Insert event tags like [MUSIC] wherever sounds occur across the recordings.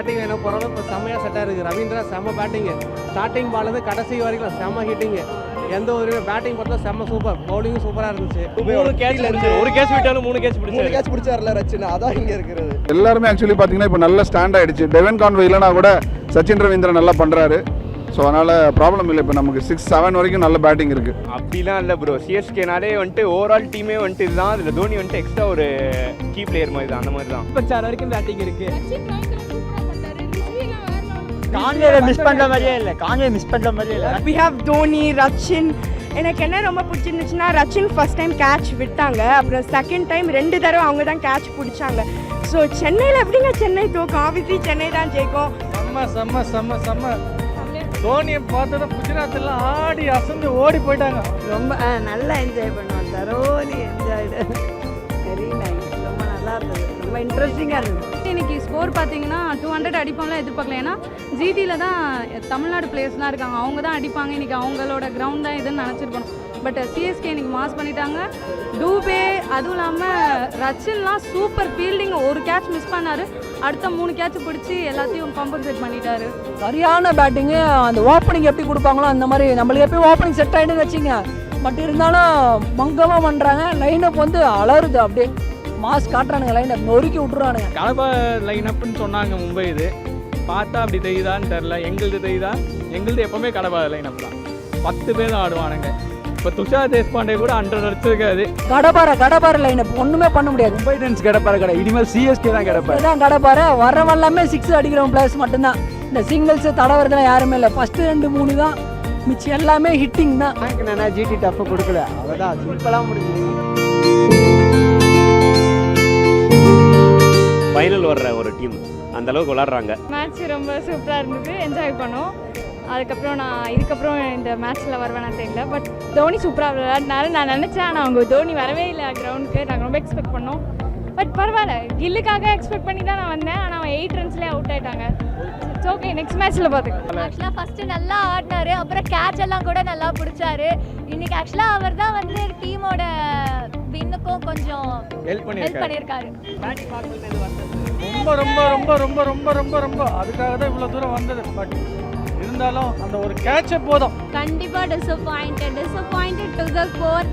Batting lineup போகிறது இப்போ செம்மையாக செட்டாக இருக்குது ரவீந்திரா செம்ம பேட்டிங்கு ஸ்டார்டிங் பால்லேருந்து கடைசி வரைக்கும் செம்ம ஹிட்டிங்கு எந்த ஒரு பேட்டிங் பொறுத்த செம்ம சூப்பர் பவுலிங்கும் சூப்பராக இருந்துச்சு. மூணு இருந்து ஒரு கேட்ச் விட்டாலும் மூணு கேட்ச் மூணு பிடிச்சாரு கேட்ச் பிடிச்சாருல ரச்சின். அதான் இங்க இருக்கிறது. எல்லாருமே ஆக்சுவலி பார்த்தீங்கன்னா இப்போ நல்ல ஸ்டாண்ட் ஆயிடுச்சு. டெவன் கான்வே இல்லைனா கூட சச்சின் ரவீந்திரன் நல்லா பண்ணுறாரு ஸோ அதனால் ப்ராப்ளம் இல்லை. இப்போ நமக்கு சிக்ஸ் செவன் வரைக்கும் நல்ல பேட்டிங் இருக்குது அப்படிலாம் இல்லை ப்ரோ சிஎஸ்கேனாலே வந்துட்டு ஓவரால் டீமே வந்துட்டு இதுதான். அதில் தோனி வந்துட்டு எக்ஸ்ட்ரா ஒரு கீ பிளேயர் மாதிரி தான். அந்த மாதிரி தான். முப்பத்தாறு வரைக்கும் பேட்டிங் இருக்கு. கான்வேவை மிஸ் பண்ற மாதிரியே இல்லை. கான்வே மிஸ் பண்ற மாதிரியே இல்லை. வி ஹாவ் தோனி ரச்சின் எனக்கு என்ன ரொம்ப பிடிச்சிருந்துச்சுன்னா ரச்சின் ஃபர்ஸ்ட் டைம் கேட்ச் விட்டாங்க. அப்புறம் செகண்ட் டைம் ரெண்டு தடவை அவங்க தான் கேட்ச் பிடிச்சாங்க. ஸோ சென்னையில் எப்படிங்க சென்னை தோக்கும் ஆப்வியஸ்லி சென்னை தான் ஜெயிக்கும். செம்ம செம்ம செம்ம செம்ம. தோனியை பார்த்தோன்னா குஜராத் எல்லாம் ஆடி அசந்து ஓடி போயிட்டாங்க. ரொம்ப ஆ, நல்லா என்ஜாய் பண்ணுவோம் தரோலி என்ஜாய்டு வெரி நைஸ் ரொம்ப நல்லா இருந்தது. ரொம்ப இன்ட்ரெஸ்டிங்காக இருந்தது. ஸ்கோர் பார்த்தீங்கன்னா டூ ஹண்ட்ரட் அடிப்போம்லாம் எதிர்பார்க்கல. ஏன்னா ஜிடியில் தான் தமிழ்நாடு பிளேயர்ஸ்லாம் இருக்காங்க. அவங்க தான் அடிப்பாங்க. இன்றைக்கி அவங்களோட கிரவுண்ட் தான் இதுன்னு நினச்சிருக்கணும். பட் சிஎஸ்கே இன்றைக்கி மாஸ் பண்ணிட்டாங்க. டூபே அதுவும் இல்லாமல் ரச்சின்லாம் சூப்பர் ஃபீல்டிங் ஒரு கேட்ச் மிஸ் பண்ணார். அடுத்த மூணு கேட்ச் பிடிச்சி எல்லாத்தையும் காம்பன்சேட் பண்ணிட்டாரு. சரியான பேட்டிங்கு அந்த ஓப்பனிங் எப்படி கொடுப்பாங்களோ அந்த மாதிரி நம்மளுக்கு எப்பயும் ஓப்பனிங் செட் ஆகிடுன்னு வச்சுங்க பட் இருந்தாலும் மங்கமாக பண்ணுறாங்க லைனப் வந்து அலறுது அப்படியே. மாஸ் காட்டுறானுங்க லைனப் நொறுக்கி விட்டுறானுங்க. கலப்பா லைனப்னு சொன்னாங்க மும்பை இது. பார்த்தா அப்படி தெரியுதான்னு தெரில எங்களுது தெரியுதா? எங்களுது எப்பவுமே கடப்பா லைனப் தான். பத்து பேர் தான் ஆடுவானுங்க. இப்போ துஷார் தேஷ்பாண்டே கூட ஹண்ட்ரட் அடிச்சிருக்காது கடப்பார கடப்பார லைனப் ஒன்றுமே பண்ண முடியாது. மும்பை இந்தியன்ஸ் கிடப்பாரு கடை. இனிமேல் சிஎஸ்கே தான் கிடப்பாரு இதுதான் கடப்பார வரவன் எல்லாமே சிக்ஸ் அடிக்கிறவன் பிளேயர்ஸ் மட்டும்தான். இந்த சிங்கிள்ஸ் தடவுறதுலாம் யாருமே இல்லை. ஃபஸ்ட்டு ரெண்டு மூணு தான். மிச்சம் எல்லாமே ஹிட்டிங் தான். நான் ஜிடி டஃப் கொடுக்கல. அவ்வளோதான் சிம்பிளாக முடிஞ்சு ஃபைனல் வர்ற ஒரு டீம் அந்த அளவுக்கு விளாட்றாங்க. மேட்ச் ரொம்ப சூப்பராக இருந்தது. என்ஜாய் பண்ணோம். அதுக்கப்புறம் நான் இதுக்கப்புறம் இந்த மேட்ச்சில் வருவேனா தெரியல. பட் தோனி சூப்பராக விளையாடினாரு நான் நினச்சேன். ஆனால் அவங்க தோனி வரவே இல்லை. கிரவுண்டுக்கு நாங்கள் ரொம்ப எக்ஸ்பெக்ட் பண்ணோம். பட் பரவாயில்ல. கில்லுக்காக எக்ஸ்பெக்ட் பண்ணி தான் நான் வந்தேன். ஆனால் அவன் எயிட் ரன்ஸ்லேயே அவுட் ஆயிட்டாங்க. இட்ஸ் ஓகே நெக்ஸ்ட் மேட்ச்சில் பார்த்துக்கலாம் ஆக்சுவலாக ஃபர்ஸ்ட் நல்லா ஆடினாரு. அப்புறம் கேட்ச் எல்லாம் கூட நல்லா பிடிச்சாரு. இன்னைக்கு ஆக்சுவலாக அவர் தான் வந்து டீமோட வின்னுக்கும் கொஞ்சம் ஹெல்ப் பண்ணியிருக்காரு. ரொம்ப ரொம்ப ரொம்ப ரொம்ப ரொம்ப ரொம்ப ரொம்ப. அதுக்காக தான் இவ்வளோ தூரம் வந்தது. பட் இருந்தாலும் அந்த ஒரு கேட்சே போதும். கண்டிப்பாக disappointed disappointed to the core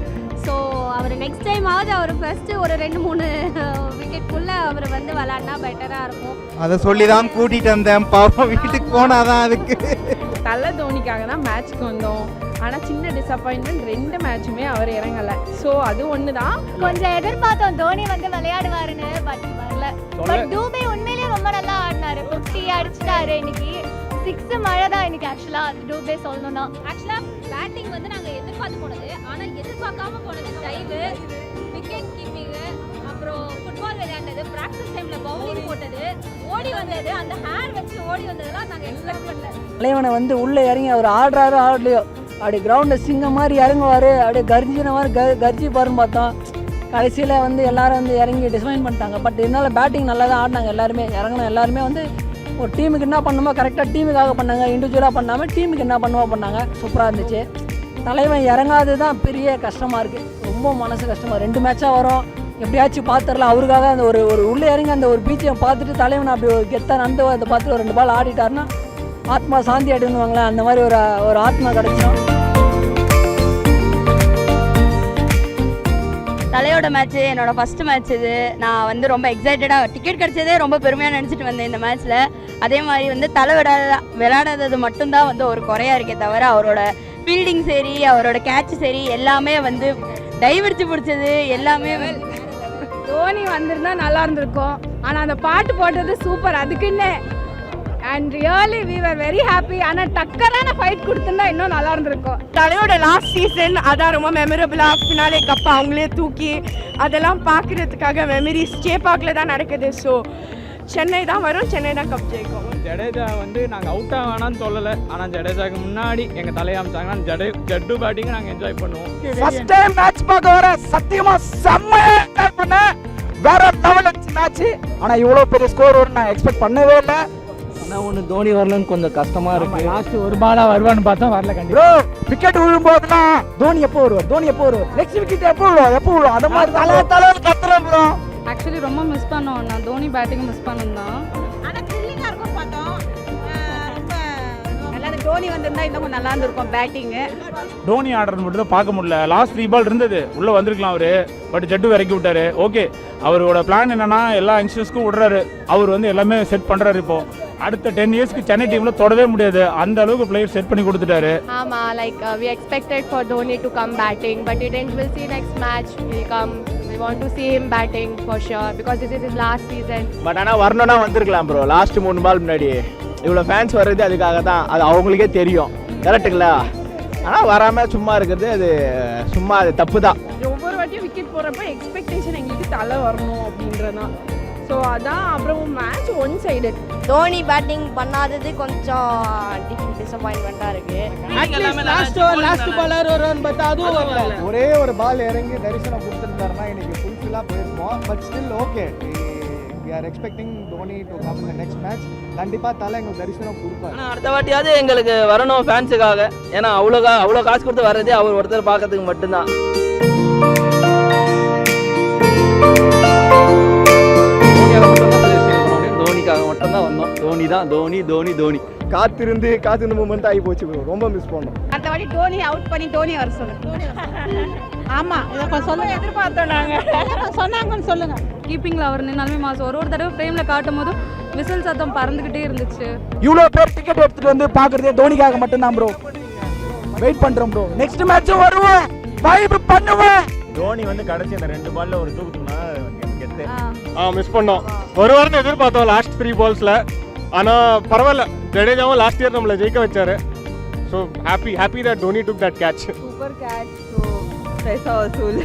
so our next time ஆகுது அவர் ஃபர்ஸ்ட்டு ஒரு ரெண்டு மூணு [LAUGHS] விக்கெட்குள்ளே அவர் வந்து விளாட்னா பெட்டராக இருக்கும். அதை சொல்லி தான் கூட்டிட்டு வந்தேன். பாப்பா வீட்டுக்கு போனாதான் அதுக்கு. தலை தோனிக்காக தான் மேட்ச்க்கு வந்தோம். ஆனால் சின்ன டிசப்பாயின்மெண்ட் ரெண்டு மேட்சுமே அவர் இறங்கலை. ஸோ அது ஒன்று தான் கொஞ்சம் எதிர்பார்த்தோம். தோனி வந்து விளையாடுவாருன்னு பட் வரல. பட் டூபே உண்மையிலேயே ரொம்ப நல்லா ஆடினாரு. ஃபிஃப்டி அடிச்சிட்டாரு இன்னைக்கு. சிக்ஸ் மழை தான் இன்னைக்கு ஆக்சுவலாக டூபே சொல்லணும்னா. ஆக்சுவலாக பேட்டிங் வந்து நாங்கள் எதிர்பார்த்து போனது. ஆனால் எதிர்பார்க்காம போனது டைவு விக்கெட் கீப்பிங்கு அப்புறம் ஃபுட்பால் விளையாண்டது. ப்ராக்டிஸ் டைமில் பவுலிங் போட்டது. ஓடி வந்தது. அந்த ஹேர் வச்சு ஓடி வந்ததெல்லாம் நாங்கள் எக்ஸ்பெக்ட் பண்ணல. தலைவனை வந்து உள்ளே இறங்கி அவர் ஆடுறாரோ ஆடலையோ அப்படி கிரவுண்டில் சிங்கம் மாதிரி இறங்குவார். அப்படியே கர்ஜின மாதிரி க கர்ஜி பாருன்னு பார்த்தோம். கடைசியில் வந்து எல்லாரும் வந்து இறங்கி டிசைன் பண்ணிட்டாங்க. பட் இருந்தாலும் பேட்டிங் நல்லா தான் ஆடினாங்க எல்லாருமே. இறங்கின எல்லாருமே வந்து ஒரு டீமுக்கு என்ன பண்ணுமோ கரெக்டாக டீமுக்காக பண்ணாங்க. இண்டிவிஜுவலாக பண்ணாமல் டீமுக்கு என்ன பண்ணுமோ பண்ணாங்க. சூப்பராக இருந்துச்சு. தலைவன் இறங்காதது தான் பெரிய கஷ்டமாக இருக்குது ரொம்ப மனசு கஷ்டமாக ரெண்டு மேட்சாக வரும். எப்படியாச்சும் பார்த்துடலாம். அவருக்காக அந்த ஒரு ஒரு உள்ளே இறங்கி அந்த ஒரு பீச்சை பார்த்துட்டு தலைவன் அப்படி ஒரு கெத்தாக நடந்து அதை பார்த்துட்டு ஒரு ரெண்டு பால் ஆடிட்டாருன்னா ஆத்மா சாந்தி அடையணுவாங்களே அந்த மாதிரி ஒரு ஒரு ஆத்மா கிடைச்சிடும் தலையோட மேட்ச்சு என்னோட ஃபர்ஸ்ட் மேட்ச் இது. நான் வந்து ரொம்ப எக்ஸைட்டடாக டிக்கெட் கிடைச்சதே ரொம்ப பெருமையாக நினச்சிட்டு வந்தேன் இந்த மேட்ச்சில் அதே மாதிரி வந்து தலை விடாத விளையாடாதது மட்டும்தான் வந்து ஒரு குறையா இருக்கே தவிர அவரோட ஃபீல்டிங் சரி அவரோட கேட்ச் சரி எல்லாமே வந்து டைவடிச்சு பிடிச்சது எல்லாமே வந்து தோனி வந்திருந்தா நல்லா இருந்திருக்கும். ஆனால் அந்த பாட்டு போட்டது சூப்பர் அதுக்குன்னு. And really we are very happy ஆனால் டக்கரான ஃபைட் கொடுத்துருந்தா இன்னும் நல்லா இருந்திருக்கும். தலையோட லாஸ்ட் சீசன் அதான் ரொம்ப மெமரபிளாக ஃபினாலே கப்பா அவங்களே தூக்கி அதெல்லாம் பார்க்குறதுக்காக மெமரிஸ் சேப்பாக்கில் தான் நடக்குது. ஸோ சென்னை தான் வரும் சென்னை தான் கப் ஜெயிக்கும். ஜடேஜா வந்து நாங்கள் அவுட் ஆகானான்னு சொல்லலை. ஆனால் ஜடேஜாக்கு முன்னாடி எங்கள் தலையை அமைச்சாங்கன்னா ஜடே ஜட்டு பேட்டிங்கை நாங்கள் என்ஜாய் பண்ணுவோம். ஃபர்ஸ்ட் டைம் மேட்ச் பார்க்க வர சத்தியமா செம்மையா என்ஜாய் பண்ணேன். வேற லெவல் மேட்ச் ஆனா இவ்வளவு பெரிய ஸ்கோர் வரும் நான் எக்ஸ்பெக்ட் பண்ணவே இல்லை. ஆனால் ஒன்று தோனி வரலன்னு கொஞ்சம் கஷ்டமாக இருக்கு. லாஸ்ட் ஒரு பாலாக வருவான்னு பார்த்தா வரல கண்டிப்பாக ப்ரோ விக்கெட் விழும்போதுலாம் தோனி எப்போ வருவார்? தோனி எப்போ வருவார்? நெக்ஸ்ட் விக்கெட் எப்போ விழுவார் எப்போ விழுவார் அந்த மாதிரி தலை தலை கத்துறோம் ப்ரோ ஆக்சுவலி ரொம்ப மிஸ் பண்ணோம். நான் தோனி பேட்டிங் மிஸ் பண்ணேன் தான் ஆனால் எதிர்பார்த்தோம் நல்லா டோனி வந்திருந்தா இன்னும் கொஞ்சம் நல்லா இருந்திருக்கும் பேட்டிங்கு டோனி ஆர்டர் மட்டும் தான் பார்க்க முடியல. லாஸ்ட் த்ரீ பால் இருந்தது. உள்ளே வந்திருக்கலாம் அவர். பட் ஜட்டு இறக்கி விட்டாரு. ஓகே அவரோட பிளான் என்னன்னா எல்லா யங்ஸ்டர்ஸ்க்கும் விடுறாரு. அவர் வந்து எல்லாமே செட் பண்ணுறாரு இப்போ. அடுத்த டென் இயர்ஸ்க்கு சென்னை டீமில் தொடவே முடியாது. அந்த அளவுக்கு பிளேயர் செட் பண்ணி கொடுத்துட்டாரு. ஆமா like we expected for Dhoni to come batting but it will see next match will come we want to see him batting for sure because this is his last season. But ஆனால் வரணும்னா வந்திருக்கலாம் bro last மூணு பால் முன்னாடி இவ்வளோ fans வர்றது அதுக்காக தான். அது அவங்களுக்கே தெரியும். கரெக்டுங்களா ஆனால் வராமல் சும்மா இருக்கிறது அது சும்மா அது தப்பு தான் ஒவ்வொரு வாட்டியும் விக்கெட் போடுறப்ப எக்ஸ்பெக்டேஷன் எங்களுக்கு தலை வரணும் அப்படின்றதான் ஸோ அதான் அப்புறம் match one side Dhoni batting பண்ணாதது கொஞ்சம் டிசப்பாயின்மெண்ட்டாக இருக்குது லாஸ்ட் லாஸ்ட் பாலர் வருவான்னு பார்த்தா அதுவும் வரல. ஒரே ஒரு பால் இறங்கி தரிசனம் கொடுத்துருந்தாருன்னா இன்னைக்கு ஃபுல்ஃபில்லாக போயிருப்போம். But still okay we are expecting Dhoni to come next match கண்டிப்பாக தலை எங்களுக்கு தரிசனம் கொடுப்பாரு. அடுத்த வாட்டியாவது எங்களுக்கு வரணும் ஃபேன்ஸுக்காக ஏன்னா அவ்வளோ கா அவ்வளோ காசு கொடுத்து வர்றதே அவர் ஒருத்தர் பார்க்கறதுக்கு மட்டும்தான். தோனிக்காக மட்டும்தான் வந்தோம். தோனி தான் தோனி தோனி தோனி. காத்திருந்து காத்திருந்த மூமெண்ட் ஆகி போச்சு ப்ரோ ரொம்ப மிஸ் பண்ணோம். அடுத்த வாட்டி டோனி அவுட் பண்ணி டோனி வர சொல்லுங்க ஆமா இதை சொல்லுங்க. எதிர்பார்த்தோம் நாங்க. சொன்னாங்கன்னு சொல்லுங்க. கீப்பிங்கில் அவர் நின்னாலுமே மாஸ் ஒரு ஒரு தடவை ஃப்ரேமில் காட்டும் போதும் விசில் சத்தம் பறந்துக்கிட்டே இருந்துச்சு. இவ்வளோ பேர் டிக்கெட் எடுத்துட்டு வந்து பார்க்கறதே தோனிக்காக மட்டும்தான் ப்ரோ வெயிட் பண்ணுறோம் ப்ரோ நெக்ஸ்ட் மேட்சும் வருவோம் வைப் பண்ணுவேன். தோனி வந்து கடைசி அந்த ரெண்டு பால்ல ஒரு தூக்குனா கெத்து. ஆ. மிஸ் பண்ணோம். ஒரு வாரம் எதிர்பார்த்தோம் லாஸ்ட் த்ரீ பால்ஸில் ஆனால் பரவாயில்ல. ஜடேஜாவும் லாஸ்ட் இயர் நம்மளை ஜெயிக்க வச்சாரு. So happy happy that Dhoni took that catch super catch so பைசா வசூல்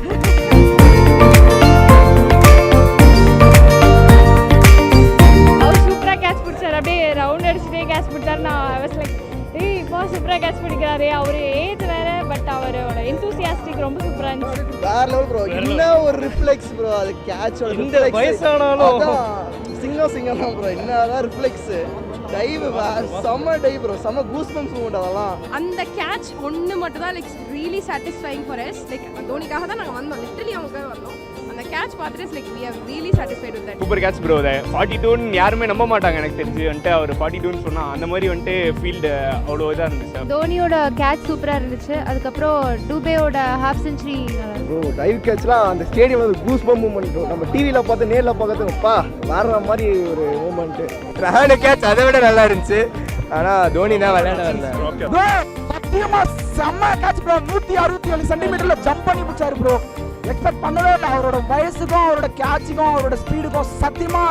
அவர் சூப்பரா கேட்ச் பிடிச்சாரு. அப்படியே ரவுண்ட் அடிச்சுட்டே கேட்ச் பிடிச்சாரு நான் வாஸ் லைக் ஏய் இப்போ சூப்பரா கேட்ச் பிடிக்கிறாரு. அவர் ஏஜ் வேற பட் அவரோட எந்தூசியாஸ்டிக் ரொம்ப சூப்பரா இருந்துச்சு. வேற லெவல் ப்ரோ என்ன ஒரு ரிஃப்ளெக்ஸ் ப்ரோ அது கேட்சோட இந்த வயசானாலும். சிங்கம் சிங்கம் தான் ப்ரோ என்னதான் ரிஃப்ளெக்ஸ் டைவ் செம்ம டைவ் ப்ரோ செம்ம கூஸ் பம்ஸ் மூமெண்ட் அதெல்லாம். அந்த கேட்ச் ஒன்று மட்டும் தான் like really satisfying for us like தோனிக்காக தான் நாங்கள் வந்தோம். லிட்டரலி அவங்க வந்தோம். கேட்ச் பார்த்துட்டு like we are really satisfied with that super catch bro அதை ஃபார்ட்டி டூன்னு யாருமே நம்ப மாட்டாங்க எனக்கு தெரிஞ்சு. வந்துட்டு அவர் ஃபார்ட்டி டூன்னு சொன்னா அந்த மாதிரி வந்துட்டு ஃபீல்டு அவ்வளோ இதாக இருந்துச்சு. தோனியோட கேட்ச் சூப்பராக இருந்துச்சு. அதுக்கப்புறம் டூபேயோட ஹாஃப் செஞ்சுரி ப்ரோ டைவ் கேட்ச்லாம் அந்த ஸ்டேடியம் வந்து கூஸ் பம்ப் மூமெண்ட் ப்ரோ நம்ம டிவியில் பார்த்து நேரில் பார்க்கறதுப்பா வேற மாதிரி ஒரு மூமெண்ட்டு ரஹான கேட்ச் அதை விட நல்லா இருந்துச்சு. ஆனால் தோனி தான் விளையாட வரல. ப்ரோ சத்தியமா செம்ம கேட்ச் ப்ரோ நூற்றி அறுபத்தி ஏழு சென்டிமீட்டர்ல ஜம்ப் பண்ணி முடிச்சாரு ப்ரோ எக்ஸ்பெக்ட் பண்ணவே இல்லை. அவரோட வயசுக்கும் அவரோட கேட்சுக்கும் அவரோட ஸ்பீடுக்கும் சத்தியமா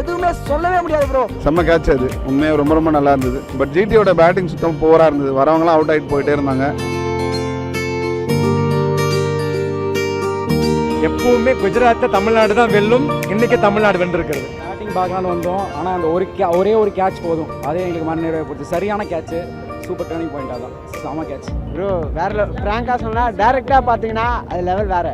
எதுவுமே சொல்லவே முடியாது ப்ரோ செம்ம கேட்ச் அது. உண்மையாக ரொம்ப ரொம்ப நல்லா இருந்தது. பட் ஜிடியோட பேட்டிங் சுத்தம் போராக இருந்தது. வரவங்களாம் அவுட் ஆகிட்டு போயிட்டே இருந்தாங்க. எப்பவுமே குஜராத்தை தமிழ்நாடு தான் வெல்லும். இன்னைக்கு தமிழ்நாடு வென்றிருக்கிறது. பேட்டிங் பார்க்கலான்னு வந்தோம். ஆனால் அந்த ஒரு கே ஒரே ஒரு கேட்ச் போதும். அதே எங்களுக்கு மன நிறைவு போச்சு. சரியான கேட்ச் சூப்பர் டர்னிங் பாயிண்ட் அதான். செம கேட்ச் ப்ரோ வேற ஃப்ராங்காக சொன்னால் டேரெக்டாக பார்த்தீங்கன்னா அது லெவல் வேற.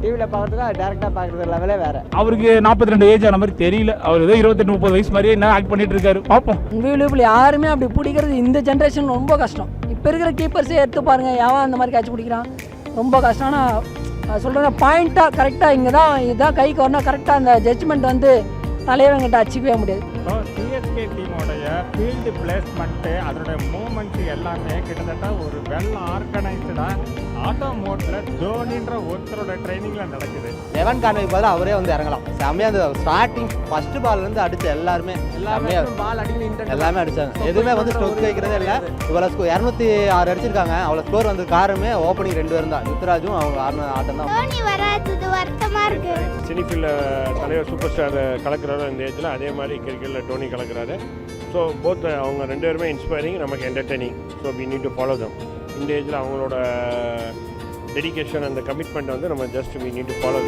டிவியில் பார்க்கறதுக்கு அது டேரெக்டாக பார்க்குறது லெவலே வேற. அவருக்கு நாற்பத்தி ரெண்டு ஏஜ் ஆன மாதிரி தெரியல. அவர் ஏதோ இருபத்தெட்டு முப்பது வயசு மாதிரியே என்ன ஆக்ட் பண்ணிட்டு இருக்காரு. பார்ப்போம் அன்பிலியபிள் யாருமே அப்படி பிடிக்கிறது இந்த ஜென்ரேஷன் ரொம்ப கஷ்டம். இப்போ இருக்கிற கீப்பர்ஸே எடுத்து பாருங்க எவன் அந்த மாதிரி கேட்ச் பிடிக்கிறான்? ரொம்ப கஷ்டம். ஆனால் சொல்கிறேன் பாயிண்ட்டாக கரெக்டாக இங்கே தான் இதுதான் கைக்கு வரணும் கரெக்டாக அந்த ஜட்ஜ்மெண்ட் வந்து தலைவங்கிட்ட அச்சிக்கவே முடியாது. டீமோடைய ஃபீல்டு பிளேஸ்மெண்ட்டு அதனுடைய மூமெண்ட்ஸ் எல்லாமே கிட்டத்தட்ட ஒரு வெல் ஆர்கனைஸ்டாக ஆட்டோ மோட்டில் தோனின்ற ஒருத்தரோட ட்ரைனிங்கில் நடக்குது. லெவன் கான்வைக்கு பதிலாக அவரே வந்து இறங்கலாம். செம்மையாக அந்த ஸ்டார்டிங் ஃபர்ஸ்ட் பால்லேருந்து அடிச்ச எல்லாருமே. எல்லாமே பால் எல்லாமே அடிச்சாங்க. எதுவுமே வந்து ஸ்டோக் வைக்கிறதே இல்லை. இவ்வளோ ஸ்கோர் இரநூத்தி ஆறு அடிச்சிருக்காங்க. அவ்வளோ ஸ்கோர் வந்து காரணமே ஓப்பனிங் ரெண்டு பேரும் தான். யுத்ராஜும் அவங்க ஆடின ஆட்டம் தான். தலைவர் சூப்பர் ஸ்டார் கலக்கிறாரோ இந்த ஏஜில் அதே மாதிரி கிரிக்கெட்டில் டோனி கலக்கிறாரு. ஸோ போத் அவங்க ரெண்டு பேருமே இன்ஸ்பைரிங் நமக்கு entertaining so we need to follow them இந்த ஏஜில் அவங்களோட டெடிகேஷன் அந்த கமிட்மெண்ட் வந்து நம்ம just we need to follow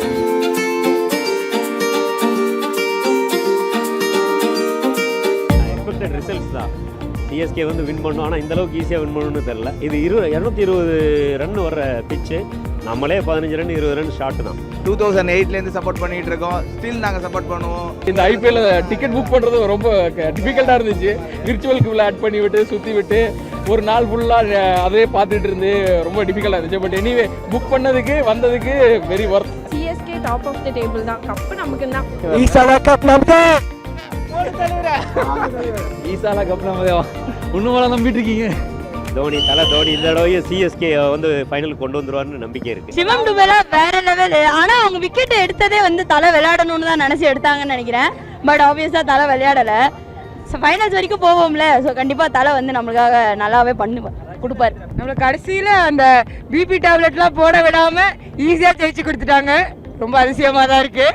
expected results தான். சிஎஸ்கே வந்து வின் பண்ணும். ஆனால் இந்த அளவுக்கு ஈஸியாக வின் பண்ணணும்னு தெரில இது இரு இரநூத்தி இருபது ரன் வர்ற பிச்சு நம்மளே பதினஞ்சு ரன் இருபது ரன் ஷார்ட் தான். டூ தௌசண்ட் எயிட்லேருந்து சப்போர்ட் பண்ணிட்டு இருக்கோம். ஸ்டில் நாங்கள் சப்போர்ட் பண்ணுவோம். இந்த ஐபிஎல் டிக்கெட் புக் பண்ணுறது ரொம்ப டிஃபிகல்ட்டாக இருந்துச்சு. விர்ச்சுவல் கியூவில் ஆட் பண்ணி விட்டு சுற்றி விட்டு. ஒரு நாள் ஃபுல்லாக அதே பார்த்துட்டு இருந்து ரொம்ப டிஃபிகல்ட்டாக இருந்துச்சு. பட் எனிவே புக் பண்ணதுக்கு வந்ததுக்கு very worth CSK top of the table தான். கப்பு நமக்கு தான் ஈசாலா கப் நமக்கு. ஈசாலா கப் நம்ம ஒன்றும் மேலே நம்பிட்டு இருக்கீங்க. தோனி தலை தோனி இந்த தடவையும் சிஎஸ்கே வந்து ஃபைனல் கொண்டு வந்துருவாருன்னு நம்பிக்கை இருக்கு. சிவம் டுபேலா வேற லெவல். ஆனா அவங்க விக்கெட் எடுத்ததே வந்து தலை விளையாடணும்னு தான் நினைச்சு எடுத்தாங்கன்னு நினைக்கிறேன். பட் ஆப்வியஸா தலை விளையாடல. ஃபைனல்ஸ் வரைக்கும் போவோம்ல. ஸோ கண்டிப்பா தலை வந்து நம்மளுக்காக நல்லாவே பண்ணு கொடுப்பாரு. நம்மள கடைசியில் அந்த பிபி டேப்லெட்லாம் போட விடாம ஈஸியாக ஜெயிச்சு கொடுத்துட்டாங்க. ரொம்ப அதிசயமாக தான் இருக்கு.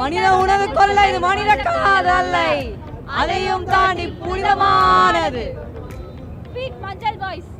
மனித உணவு கொள்ளை இது மனித காதல்லை அதையும் தாண்டி புனிதமானது. மஞ்சள் பாய்ஸ்